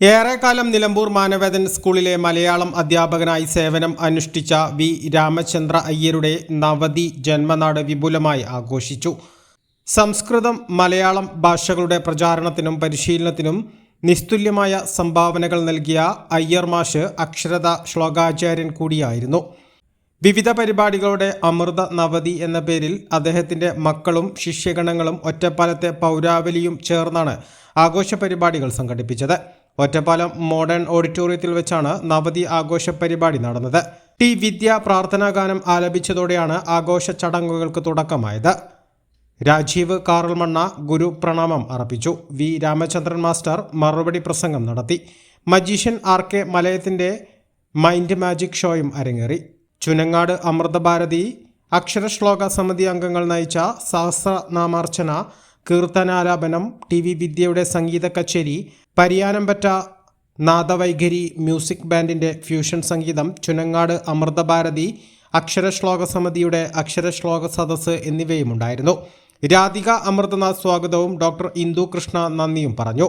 ഏറെക്കാലം നിലമ്പൂർ മാനവേദൻ സ്കൂളിലെ മലയാളം അധ്യാപകനായി സേവനം അനുഷ്ഠിച്ച വി രാമചന്ദ്ര അയ്യരുടെ നവതി ജന്മനാട് വിപുലമായി ആഘോഷിച്ചു. സംസ്കൃതം മലയാളം ഭാഷകളുടെ പ്രചാരണത്തിനും പരിശീലനത്തിനും നിസ്തുല്യമായ സംഭാവനകൾ നൽകിയ അയ്യർ മാഷ് അക്ഷരത ശ്ലോകാചാര്യൻ കൂടിയായിരുന്നു. വിവിധ പരിപാടികളുടെ അമൃത നവതി എന്ന പേരിൽ അദ്ദേഹത്തിന്റെ മക്കളും ശിഷ്യഗണങ്ങളും ഒറ്റപ്പാലത്തെ പൗരാവലിയും ചേർന്നാണ് ആഘോഷ പരിപാടികൾ സംഘടിപ്പിച്ചത്. ഒറ്റപ്പാലം മോഡേൺ ഓഡിറ്റോറിയത്തിൽ വെച്ചാണ് നവതി ആഘോഷ പരിപാടി നടന്നത്. ടി വിദ്യ പ്രാർത്ഥനാ ഗാനം ആലപിച്ചതോടെയാണ് ആഘോഷ ചടങ്ങുകൾക്ക് തുടക്കമായത്. രാജീവ് കാറൽമണ്ണ ഗുരു പ്രണാമം അർപ്പിച്ചു. വി രാമചന്ദ്രൻ മാസ്റ്റർ മറുപടി പ്രസംഗം നടത്തി. മജീഷ്യൻ ആർ കെ മലയത്തിന്റെ മൈൻഡ് മാജിക് ഷോയും അരങ്ങേറി. ചുനങ്ങാട് അമൃതഭാരതി അക്ഷരശ്ലോക സമിതി അംഗങ്ങൾ നയിച്ച സഹസ്രനാമാർച്ചന കീർത്തനാലാപനം ടി വി വിദ്യയുടെ സംഗീത കച്ചേരി പരിയാനംപറ്റ നാദവൈഖരി മ്യൂസിക് ബാൻഡിന്റെ ഫ്യൂഷൻ സംഗീതം ചുനങ്ങാട് അമൃതഭാരതി അക്ഷരശ്ലോക സമിതിയുടെ അക്ഷരശ്ലോക സദസ്സ് എന്നിവയുമുണ്ടായിരുന്നു. രാധിക അമൃതനാഥ് സ്വാഗതവും ഡോക്ടർ ഇന്ദു കൃഷ്ണ നന്ദിയും പറഞ്ഞു.